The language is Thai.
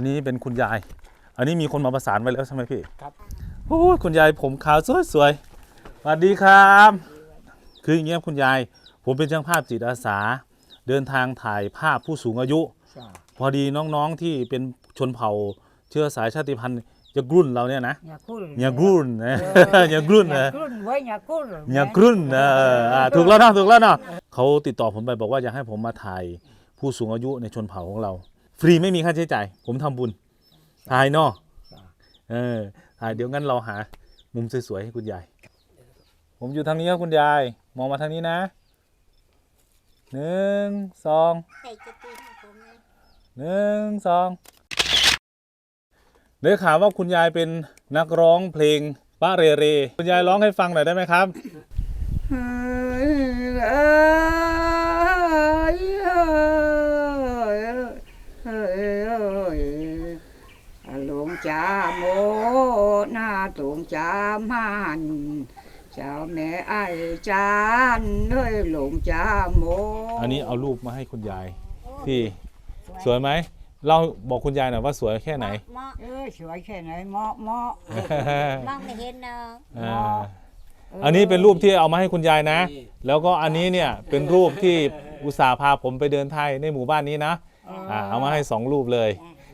อันนี้เป็นคุณยาย อันนี้มีคนมาประสานไว้แล้วใช่ไหมพี่ครับโอ้ยคุณยายผมขาวสวยๆสวัสดีครับ คืออย่างเงี้ยคุณยาย ผมเป็นช่างภาพจิตอาสา เดินทางถ่ายภาพผู้สูงอายุจ้าพอดีน้องๆที่เป็นชนเผ่าเชื้อสายชาติพันธุ์จะกรุ่นเราเนี่ยนะ nhà cún อย่ากรุ่นนะอย่ากรุ่นนะ nhà cún với nhà cún rồi อย่ากรุ่นนะเอออ่าถูกแล้วเนาะถูกแล้วเนาะเขาติดต่อผมไปบอกว่าอยากให้ผมมาถ่ายผู้สูงอายุในชนเผ่าของเรา ฟรีไม่มีค่าใช้จ่าย ผมทำบุญถ่ายนาะเออถ่ายเดี๋ยวงั้นเราหา มุมสวยๆให้คุณยาย ผมอยู่ทางนี้ครับคุณยาย มองมาทางนี้นะหนึ่งสองหนึ่งสองได้ข่าวว่าคุณยายเป็นนักร้องเพลงป้าเรเร คุณยายร้องให้ฟังหน่อยได้ไหมครับ ลงจาโมหน้าตรงจามหันเจ้าแม่ไอ้จานเฮ้ยหลงจาโมอันนี้เอารูปมาให้คุณยายที่สวยไหมเราบอกคุณยายหน่อยว่าสวยแค่ไหน เหมาะเออสวยแค่ไหนเหมาะเหมาะมองไม่เห็นเนาะอ่าอันนี้เป็นรูปที่เอามาให้คุณยายนะ แล้วก็อันนี้เนี่ยเป็นรูปที่อุตส่าห์พาผมไปเดินไทยในหมู่บ้านนี้นะอ่า เอามาให้สองรูปเลย